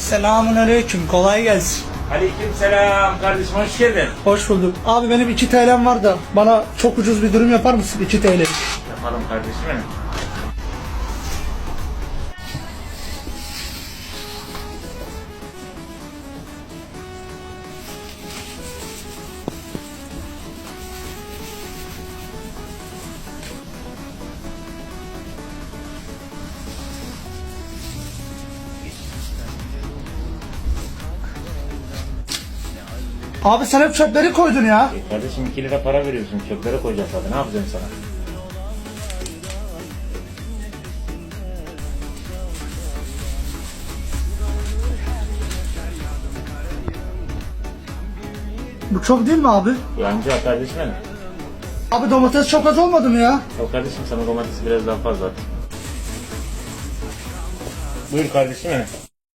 Selamun aleyküm. Kolay gelsin. Aleyküm selam kardeşim hoş geldin. Hoş bulduk. Abi benim 2 TL'm var da bana çok ucuz bir dürüm yapar mısın? 2 TL. Yapalım kardeşim benim. Abi sen hep çöpleri koydun ya. E kardeşim 2 lira para veriyorsun çöplere koyacağız tabii ne yapacağım sana? Bu çok değil mi abi? Yancı kardeşim benim. Abi domates çok az olmadı mı ya? Al kardeşim sana domatesi biraz daha fazla at. Buyur kardeşim benim.